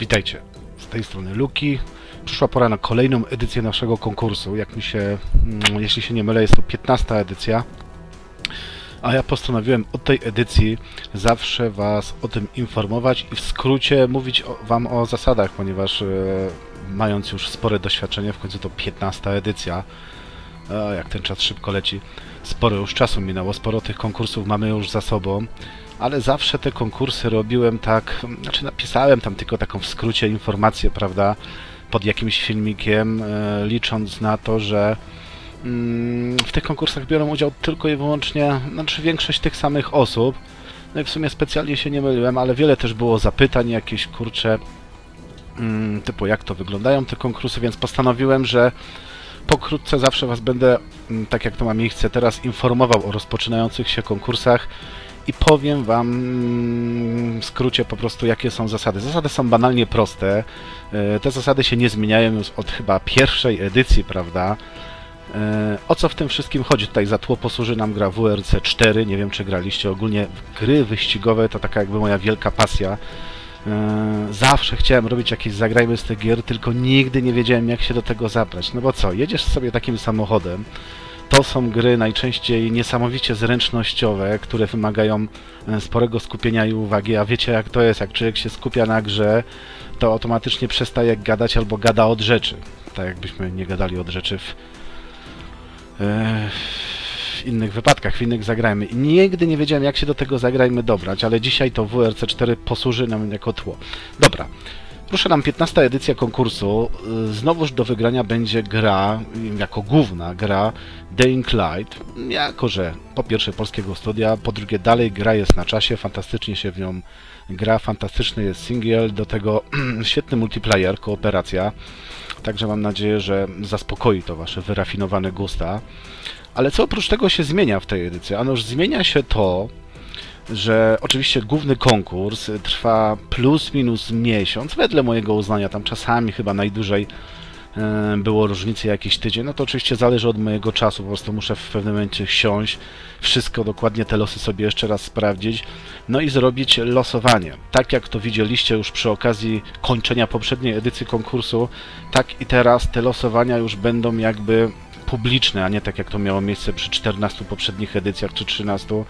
Witajcie, z tej strony Luki. Przyszła pora na kolejną edycję naszego konkursu. Jak mi się, mm, jeśli się nie mylę, jest to 15 edycja. A ja postanowiłem od tej edycji zawsze Was o tym informować i w skrócie mówić Wam o zasadach, ponieważ e, mając już spore doświadczenie, w końcu to 15 edycja, jak ten czas szybko leci, sporo już czasu minęło, sporo tych konkursów mamy już za sobą, ale zawsze te konkursy robiłem tak, znaczy napisałem tam tylko taką w skrócie informację, prawda, pod jakimś filmikiem, e, licząc na to, że mm, w tych konkursach biorą udział tylko i wyłącznie, znaczy większość tych samych osób. No i w sumie specjalnie się nie myliłem, ale wiele też było zapytań, jakieś kurcze, mm, typu jak to wyglądają te konkursy, więc postanowiłem, że pokrótce zawsze Was będę, mm, tak jak to ma miejsce teraz, informował o rozpoczynających się konkursach i powiem Wam w skrócie po prostu, jakie są zasady. Zasady są banalnie proste. E, Te zasady się nie zmieniają już od chyba pierwszej edycji, prawda? E, O co w tym wszystkim chodzi? Tutaj za tło posłuży nam gra WRC 4. Nie wiem, czy graliście. Ogólnie gry wyścigowe to taka jakby moja wielka pasja. E, Zawsze chciałem robić jakieś zagrajmy z tych gier, tylko nigdy nie wiedziałem, jak się do tego zabrać. No bo co, jedziesz sobie takim samochodem, to są gry najczęściej niesamowicie zręcznościowe, które wymagają e, sporego skupienia i uwagi, a wiecie jak to jest, jak człowiek się skupia na grze, to automatycznie przestaje gadać albo gada od rzeczy. Tak jakbyśmy nie gadali od rzeczy w, e, w innych wypadkach, w innych zagrajmy. Nigdy nie wiedziałem jak się do tego zagrajmy dobrać, ale dzisiaj to WRC4 posłuży nam jako tło. Dobra. Proszę nam 15 edycja konkursu. Y, Znowuż do wygrania będzie gra, jako główna gra Dying Light. Jako, że po pierwsze polskiego studia, po drugie dalej gra jest na czasie, fantastycznie się w nią gra, fantastyczny jest single, do tego świetny multiplayer, kooperacja. Także mam nadzieję, że zaspokoi to wasze wyrafinowane gusta. Ale co oprócz tego się zmienia w tej edycji? Anoż zmienia się to, że oczywiście główny konkurs trwa plus minus miesiąc, wedle mojego uznania, tam czasami chyba najdłużej e, było różnicy jakiś tydzień, no to oczywiście zależy od mojego czasu, po prostu muszę w pewnym momencie siąść, wszystko dokładnie te losy sobie jeszcze raz sprawdzić, no i zrobić losowanie. Tak jak to widzieliście już przy okazji kończenia poprzedniej edycji konkursu, tak i teraz te losowania już będą jakby publiczne, a nie tak jak to miało miejsce przy 14 poprzednich edycjach czy 13,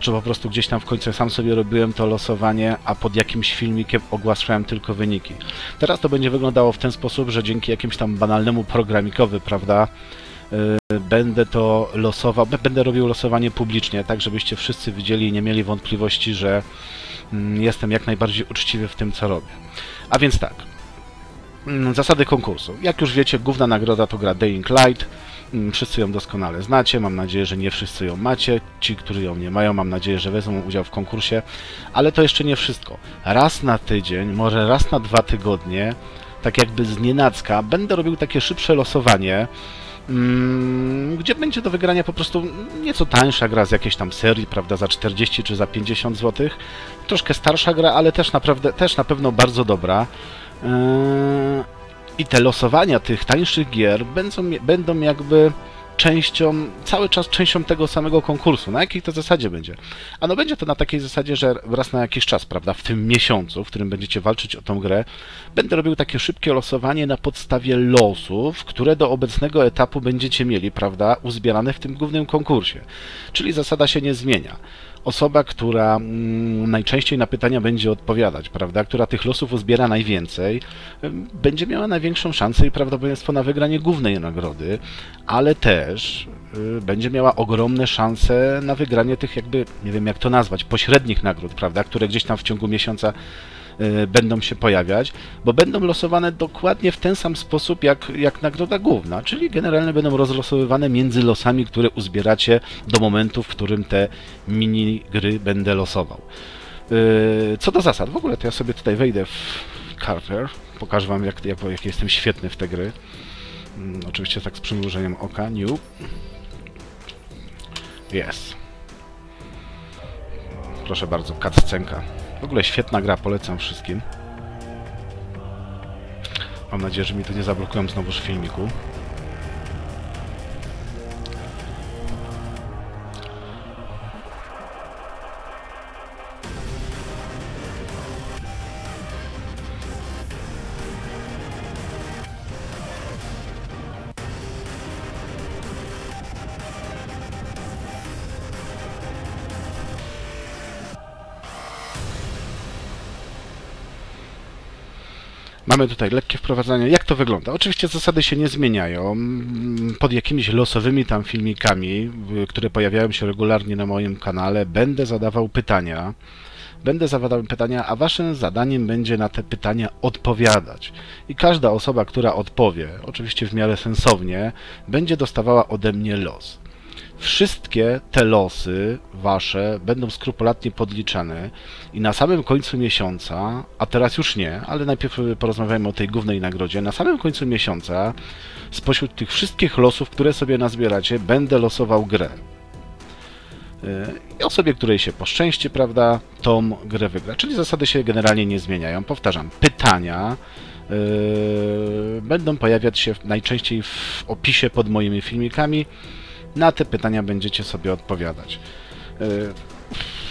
że po prostu gdzieś tam w końcu sam sobie robiłem to losowanie, a pod jakimś filmikiem ogłaszałem tylko wyniki. Teraz to będzie wyglądało w ten sposób, że dzięki jakimś tam banalnemu programikowi, prawda, yy, będę to losował, będę robił losowanie publicznie, tak żebyście wszyscy widzieli i nie mieli wątpliwości, że mm, jestem jak najbardziej uczciwy w tym, co robię. A więc tak, Mm, Zasady konkursu. Jak już wiecie, główna nagroda to gra Dying Light. Mm, Wszyscy ją doskonale znacie. Mam nadzieję, że nie wszyscy ją macie. Ci, którzy ją nie mają, mam nadzieję, że wezmą udział w konkursie. Ale to jeszcze nie wszystko. Raz na tydzień, może raz na dwa tygodnie, tak jakby z nienacka, będę robił takie szybsze losowanie. mm, Gdzie będzie do wygrania po prostu nieco tańsza gra z jakiejś tam serii, prawda, za 40 czy za 50 zł. Troszkę starsza gra, ale też naprawdę, też na pewno bardzo dobra. I te losowania tych tańszych gier będą, będą jakby częścią, cały czas częścią tego samego konkursu. Na jakiej to zasadzie będzie? A no będzie to na takiej zasadzie, że raz na jakiś czas, prawda, w tym miesiącu, w którym będziecie walczyć o tą grę, będę robił takie szybkie losowanie na podstawie losów, które do obecnego etapu będziecie mieli, prawda, uzbierane w tym głównym konkursie. Czyli zasada się nie zmienia osoba, która mm, najczęściej na pytania będzie odpowiadać, prawda, która tych losów uzbiera najwięcej, będzie miała największą szansę i prawdopodobieństwo na wygranie głównej nagrody, ale też y, będzie miała ogromne szanse na wygranie tych jakby, nie wiem jak to nazwać, pośrednich nagród, prawda, które gdzieś tam w ciągu miesiąca będą się pojawiać, bo będą losowane dokładnie w ten sam sposób jak, jak nagroda główna, czyli generalnie będą rozlosowywane między losami, które uzbieracie do momentu, w którym te mini gry będę losował. Yy, Co do zasad, w ogóle to ja sobie tutaj wejdę w Carter, pokażę wam jak, jak, jak jestem świetny w te gry. Mm, Oczywiście tak z przymrużeniem oka, new. Jest. Proszę bardzo, cutscenka. W ogóle świetna gra, polecam wszystkim. Mam nadzieję, że mi tu nie zablokują znowuż filmiku. Mamy tutaj lekkie wprowadzenie. Jak to wygląda? Oczywiście zasady się nie zmieniają. Pod jakimiś losowymi tam filmikami, które pojawiają się regularnie na moim kanale, będę zadawał pytania. Będę zadawał pytania, a waszym zadaniem będzie na te pytania odpowiadać. I każda osoba, która odpowie, oczywiście w miarę sensownie, będzie dostawała ode mnie los. Wszystkie te losy wasze będą skrupulatnie podliczane i na samym końcu miesiąca, a teraz już nie, ale najpierw porozmawiajmy o tej głównej nagrodzie. Na samym końcu miesiąca, spośród tych wszystkich losów, które sobie nazbieracie, będę losował grę. Yy, I osobie, której się poszczęści, prawda, tą grę wygra. Czyli zasady się generalnie nie zmieniają. Powtarzam, pytania yy, będą pojawiać się najczęściej w opisie pod moimi filmikami. Na te pytania będziecie sobie odpowiadać. Yy,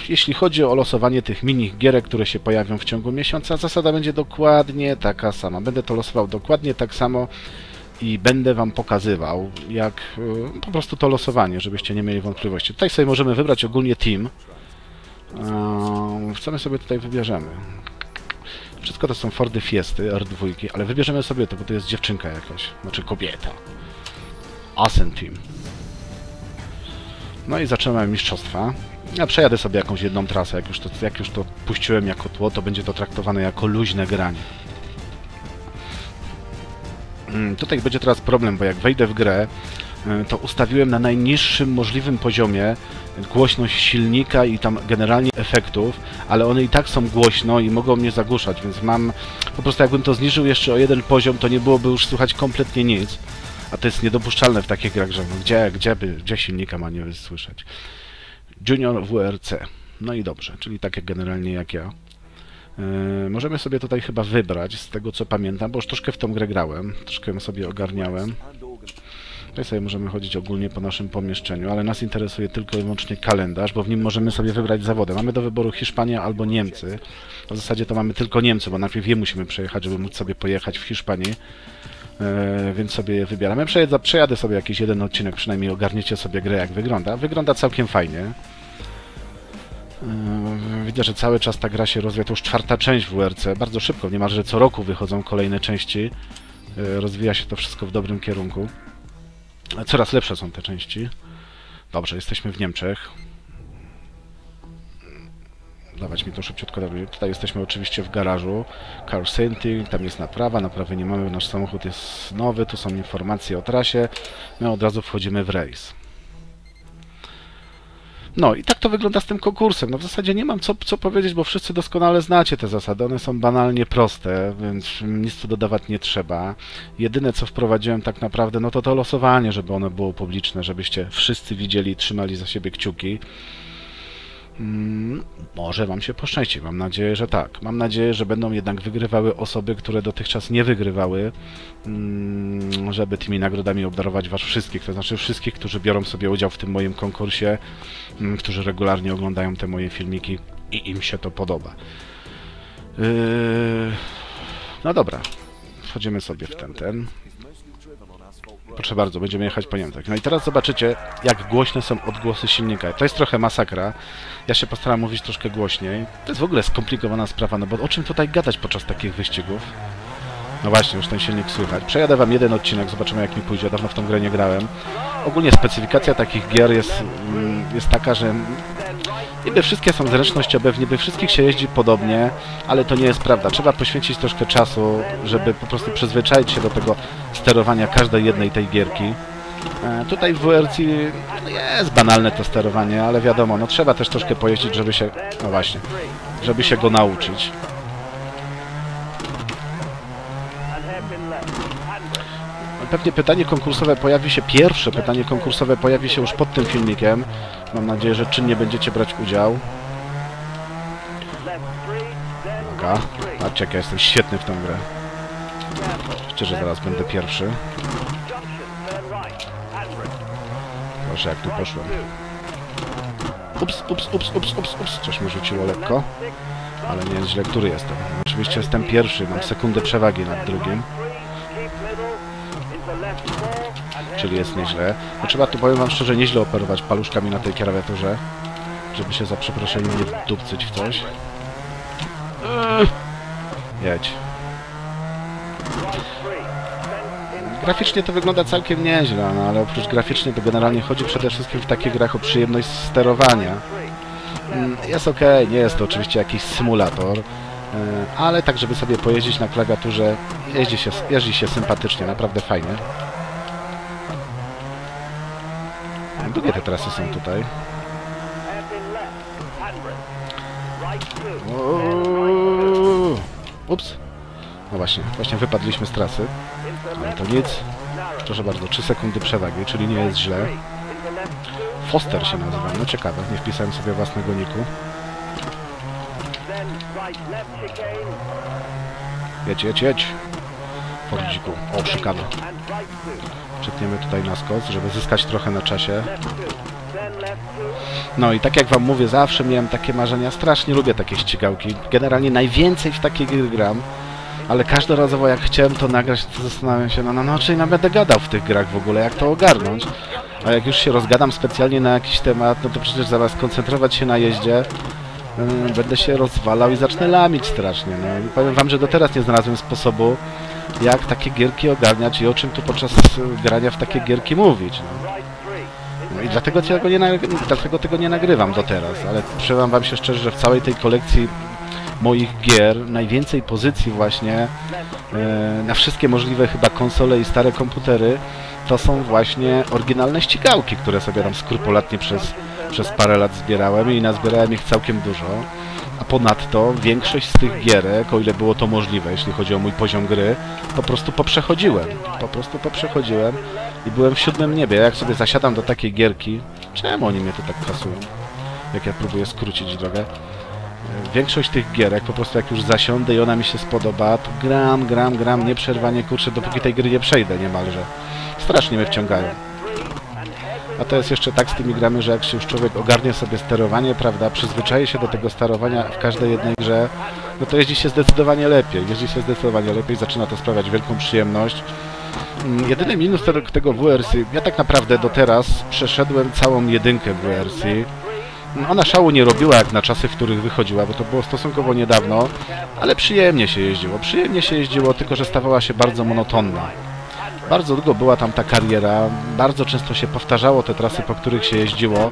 Jeśli chodzi o losowanie tych mini gierek, które się pojawią w ciągu miesiąca, zasada będzie dokładnie taka sama. Będę to losował dokładnie tak samo i będę Wam pokazywał, jak yy, po prostu to losowanie, żebyście nie mieli wątpliwości. Tutaj sobie możemy wybrać ogólnie team. Yy, Co my sobie tutaj wybierzemy? Wszystko to są Fordy Fiesty, R2, ale wybierzemy sobie to, bo to jest dziewczynka jakaś, znaczy kobieta. Asen Team. No i zaczynamy mistrzostwa. Ja przejadę sobie jakąś jedną trasę, jak już, to, jak już to puściłem jako tło, to będzie to traktowane jako luźne granie. Mm, Tutaj będzie teraz problem, bo jak wejdę w grę, y, to ustawiłem na najniższym możliwym poziomie głośność silnika i tam generalnie efektów, ale one i tak są głośno i mogą mnie zagłuszać, więc mam po prostu jakbym to zniżył jeszcze o jeden poziom, to nie byłoby już słychać kompletnie nic. A to jest niedopuszczalne w takich grach, że gdzie, gdzie, by, gdzie silnika ma nie słyszeć. Junior WRC. No i dobrze, czyli takie generalnie jak ja. Yy, możemy sobie tutaj chyba wybrać, z tego co pamiętam, bo już troszkę w tą grę grałem, troszkę ją sobie ogarniałem. Tutaj sobie możemy chodzić ogólnie po naszym pomieszczeniu, ale nas interesuje tylko i wyłącznie kalendarz, bo w nim możemy sobie wybrać zawody. Mamy do wyboru Hiszpania albo Niemcy. W zasadzie to mamy tylko Niemcy, bo najpierw je musimy przejechać, żeby móc sobie pojechać w Hiszpanii. Yy, więc sobie wybieramy. Przejadę, przejadę sobie jakiś jeden odcinek, przynajmniej ogarniecie sobie grę jak wygląda. Wygląda całkiem fajnie. Yy, Widzę, że cały czas ta gra się rozwija. To już czwarta część WRC. Bardzo szybko, niemalże co roku wychodzą kolejne części. Yy, Rozwija się to wszystko w dobrym kierunku. Coraz lepsze są te części. Dobrze, jesteśmy w Niemczech. Dawać mi to szybciutko. Tutaj jesteśmy oczywiście w garażu. Car Sainting, tam jest naprawa. Naprawy nie mamy, nasz samochód jest nowy. Tu są informacje o trasie. My od razu wchodzimy w rejs. No i tak to wygląda z tym konkursem. No w zasadzie nie mam co, co powiedzieć, bo wszyscy doskonale znacie te zasady. One są banalnie proste, więc nic tu dodawać nie trzeba. Jedyne co wprowadziłem tak naprawdę, no to to losowanie, żeby ono było publiczne, żebyście wszyscy widzieli i trzymali za siebie kciuki. Mm, może Wam się poszczęści, mam nadzieję, że tak. Mam nadzieję, że będą jednak wygrywały osoby, które dotychczas nie wygrywały, mm, żeby tymi nagrodami obdarować Was wszystkich, to znaczy wszystkich, którzy biorą sobie udział w tym moim konkursie, mm, którzy regularnie oglądają te moje filmiki i im się to podoba. Yy... No dobra, wchodzimy sobie w ten, ten. Proszę bardzo, będziemy jechać po Niemczech. No i teraz zobaczycie, jak głośne są odgłosy silnika. To jest trochę masakra. Ja się postaram mówić troszkę głośniej. To jest w ogóle skomplikowana sprawa, no bo o czym tutaj gadać podczas takich wyścigów? No właśnie, już ten silnik słychać. Przejadę wam jeden odcinek, zobaczymy jak mi pójdzie. Dawno w tą grę nie grałem. Ogólnie specyfikacja takich gier jest, mm, jest taka, że niby wszystkie są zręcznościowe, w niby wszystkich się jeździ podobnie, ale to nie jest prawda. Trzeba poświęcić troszkę czasu, żeby po prostu przyzwyczaić się do tego sterowania każdej jednej tej gierki. E, Tutaj w WRC jest banalne to sterowanie, ale wiadomo, no trzeba też troszkę pojeździć, żeby się, no właśnie, żeby się go nauczyć. Pewnie pytanie konkursowe pojawi się, pierwsze pytanie konkursowe pojawi się już pod tym filmikiem. Mam nadzieję, że czynnie będziecie brać udział. Uwaga, patrzcie jak ja jestem świetny w tą grę. Oczywiście, że zaraz będę pierwszy. Proszę, jak tu poszłem. Ups, ups, ups, ups, ups, ups. Coś mi rzuciło lekko. Ale nie jest źle, który jestem. Oczywiście jestem pierwszy, mam sekundę przewagi nad drugim. Czyli jest nieźle. No trzeba tu, powiem wam szczerze, nieźle operować paluszkami na tej klawiaturze. Żeby się za przeproszeniem nie wdupcyć w coś. Jedź. Graficznie to wygląda całkiem nieźle, no ale oprócz graficznie to generalnie chodzi przede wszystkim w takich grach o przyjemność sterowania. Mm, Jest ok, nie jest to oczywiście jakiś symulator, e, ale tak, żeby sobie pojeździć na klawiaturze, jeździ się, jeździ się sympatycznie, naprawdę fajnie. Długie te trasy są tutaj. Ups. No właśnie, właśnie wypadliśmy z trasy, ale to nic. Proszę bardzo, 3 sekundy przewagi, czyli nie jest źle. Foster się nazywa, no ciekawe, nie wpisałem sobie własnego niku. Jedź, jedź, jedź. Fordziku. O, szykana. Czekniemy tutaj na skos, żeby zyskać trochę na czasie. No i tak jak wam mówię, zawsze miałem takie marzenia, strasznie lubię takie ścigałki. Generalnie najwięcej w takie gry gram, ale każdorazowo jak chciałem to nagrać, to zastanawiam się, no, no, no czyli no będę gadał w tych grach w ogóle, jak to ogarnąć. A jak już się rozgadam specjalnie na jakiś temat, no to przecież zamiast koncentrować się na jeździe, yy, będę się rozwalał i zacznę lamić strasznie. No. I powiem wam, że do teraz nie znalazłem sposobu, jak takie gierki ogarniać i o czym tu podczas y, grania w takie gierki mówić. No. No i dlatego tego, nie, dlatego tego nie nagrywam do teraz, ale przyznam wam się szczerze, że w całej tej kolekcji moich gier najwięcej pozycji właśnie e, na wszystkie możliwe chyba konsole i stare komputery to są właśnie oryginalne ścigałki, które sobie tam skrupulatnie przez, przez parę lat zbierałem i nazbierałem ich całkiem dużo. A ponadto większość z tych gierek, o ile było to możliwe, jeśli chodzi o mój poziom gry, po prostu poprzechodziłem. Po prostu poprzechodziłem i byłem w siódmym niebie. Jak sobie zasiadam do takiej gierki, czemu oni mnie tu tak kasują? Jak ja próbuję skrócić drogę. Większość tych gierek, po prostu jak już zasiądę i ona mi się spodoba, to gram, gram, gram, nieprzerwanie, kurczę, dopóki tej gry nie przejdę niemalże. Strasznie mnie wciągają. A to jest jeszcze tak z tymi grami, że jak się już człowiek ogarnie sobie sterowanie, prawda, przyzwyczai się do tego sterowania w każdej jednej grze, no to jeździ się zdecydowanie lepiej. Jeździ się zdecydowanie lepiej, zaczyna to sprawiać wielką przyjemność. Mm, Jedyny minus tego, tego WRC, ja tak naprawdę do teraz przeszedłem całą jedynkę WRC. Mm, Ona szału nie robiła jak na czasy, w których wychodziła, bo to było stosunkowo niedawno, ale przyjemnie się jeździło. Przyjemnie się jeździło, tylko że stawała się bardzo monotonna. Bardzo długo była tam ta kariera, bardzo często się powtarzało te trasy, po których się jeździło.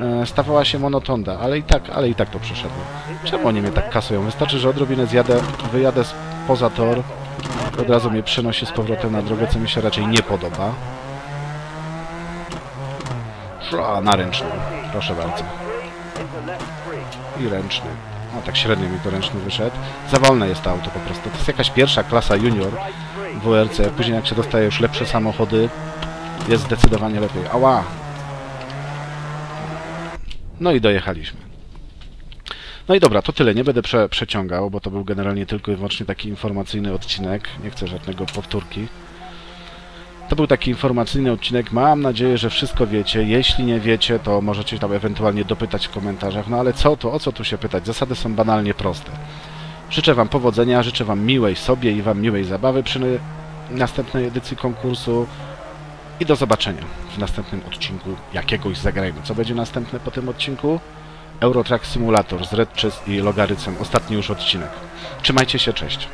E, Stawała się monotonna, ale i tak, ale i tak to przeszedłem. Czemu oni mnie tak kasują? Wystarczy, że odrobinę zjadę, wyjadę poza tor, od razu mnie przenosi z powrotem na drogę, co mi się raczej nie podoba. A, na ręczny, proszę bardzo. I ręczny. No tak średnio mi to ręczny wyszedł. Za wolne jest to auto po prostu. To jest jakaś pierwsza klasa junior WRC. Później jak się dostaje już lepsze samochody, jest zdecydowanie lepiej. Ała! No i dojechaliśmy. No i dobra, to tyle. Nie będę prze, przeciągał, bo to był generalnie tylko i wyłącznie taki informacyjny odcinek. Nie chcę żadnego powtórki. To był taki informacyjny odcinek. Mam nadzieję, że wszystko wiecie. Jeśli nie wiecie, to możecie tam ewentualnie dopytać w komentarzach. No ale co to? O co tu się pytać? Zasady są banalnie proste. Życzę Wam powodzenia, życzę Wam miłej sobie i Wam miłej zabawy przy następnej edycji konkursu. I do zobaczenia w następnym odcinku jakiegoś zagrajmy. Co będzie następne po tym odcinku? Eurotrack Simulator z Red Chess i Logarycem. Ostatni już odcinek. Trzymajcie się, cześć.